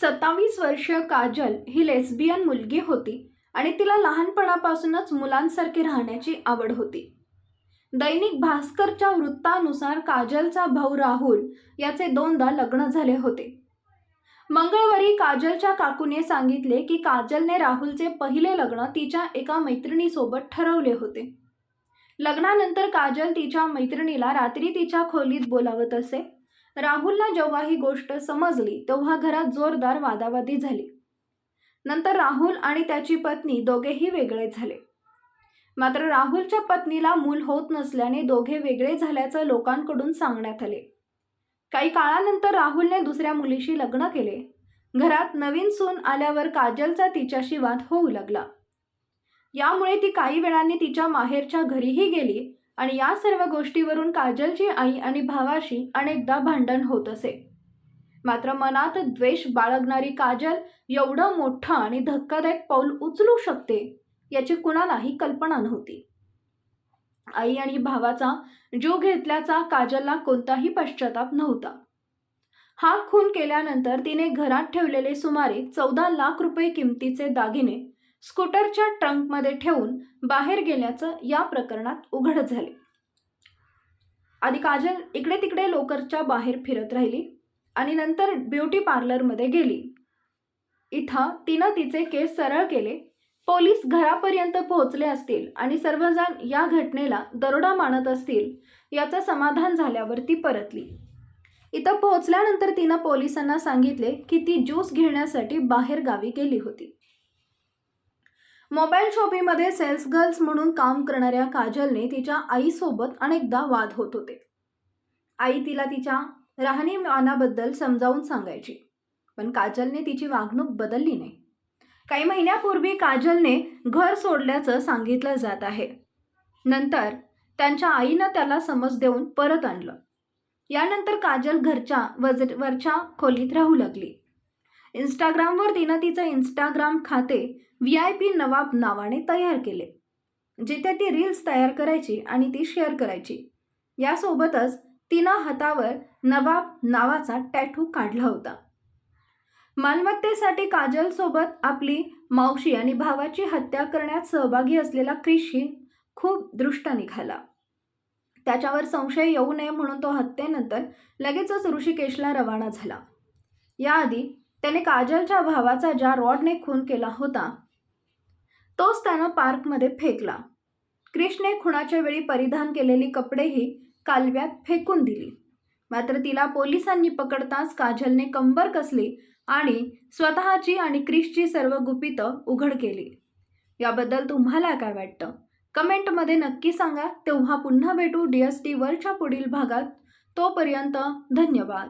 सत्तावीस वर्षीय काजल ही लेस्बियन मुलगी होती आणि तिला लहानपणापासूनच मुलांसारखी राहण्याची आवड होती. दैनिक भास्करच्या वृत्तानुसार काजलचा भाऊ राहुल याचे दोनदा लग्न झाले होते. मंगळवारी काजलच्या काकूने सांगितले की काजलने राहुलचे पहिले लग्न तिच्या एका मैत्रिणीसोबत ठरवले होते. लग्नानंतर काजल तिच्या मैत्रिणीला रात्री तिच्या खोलीत बोलावत असे. राहुलला जेव्हा ही गोष्ट समजली तेव्हा घरात जोरदार वादावादी झाली. नंतर राहुल आणि त्याची पत्नी दोघेही वेगळे झाले. मात्र राहुलच्या पत्नीला मूल होत नसल्याने दोघे वेगळे झाल्याचं लोकांकडून सांगण्यात आले. काही काळानंतर राहुलने दुसऱ्या मुलीशी लग्न केले. घरात नवीन सून आल्यावर काजलचा तिच्याशी वाद होऊ लागला. यामुळे ती काही वेळाने तिच्या माहेरच्या घरीही गेली आणि या सर्व गोष्टीवरून काजलची आई आणि भावाशी अनेकदा भांडण होत असे. मात्र मनात द्वेष बाळगणारी काजल एवढं मोठं आणि धक्कादायक पाऊल उचलू शकते याची कुणालाही कल्पना नव्हती. आई आणि भावाचा जीव घेतल्याचा काजलला कोणताही पश्चाताप नव्हता. हा खून केल्यानंतर तिने घरात ठेवलेले सुमारे चौदा लाख रुपये किमतीचे दागिने स्कूटरच्या ट्रंकमध्ये ठेवून बाहेर गेल्याचं या प्रकरणात उघड झाले. आधी काजल इकडे तिकडे लोकरच्या बाहेर फिरत राहिली आणि नंतर ब्युटी पार्लरमध्ये गेली. इथं तिनं तिचे केस सरळ केले. पोलीस घरापर्यंत पोहोचले असतील आणि सर्वजण या घटनेला दरोडा मानत असतील याचं समाधान झाल्यावर ती परतली. इथं पोहोचल्यानंतर तिनं पोलिसांना सांगितले की ती ज्यूस घेण्यासाठी बाहेर गावी गेली होती. मोबाईल शॉपिंगमध्ये सेल्स गर्ल्स म्हणून काम करणाऱ्या काजलने तिच्या आईसोबत अनेकदा वाद होत होते. आई तिला तिच्या राहणीमानाबद्दल समजावून सांगायची पण काजलने तिची वागणूक बदलली नाही. काही महिन्यापूर्वी काजलने घर सोडल्याचं सांगितलं जात आहे. नंतर त्यांच्या आईनं त्याला समज देऊन परत आणलं. यानंतर काजल घरच्या वज वरच्या खोलीत राहू लागली. इंस्टाग्रामवर तिनं तिचं इंस्टाग्राम खाते व्ही आय पी नवाब नावाने तयार केले जिथे ती रील्स तयार करायची आणि ती शेअर करायची. यासोबतच तिनं हातावर नवाब नावाचा टॅटू काढला होता. मालमत्तेसाठी काजलसोबत आपली मावशी आणि भावाची हत्या करण्यात सहभागी असलेला क्रिशी खूप दृष्ट निघाला. त्याच्यावर संशय येऊ नये म्हणून तो हत्येनंतर लगेचच ऋषिकेशला रवाना झाला. याआधी त्याने काजलच्या भावाचा ज्या रॉडने खून केला होता तोच त्यानं पार्कमध्ये फेकला. क्रिशने खुणाच्या वेळी परिधान केलेली कपडेही कालव्यात फेकून दिली. मात्र तिला पोलिसांनी पकडताच काजलने कंबर कसली आणि स्वतःची आणि क्रिशची सर्व गुपितं उघड केली. याबद्दल तुम्हाला काय वाटतं? कमेंटमध्ये नक्की सांगा. तेव्हा पुन्हा भेटू डी एस टी वरच्या पुढील भागात. तोपर्यंत धन्यवाद.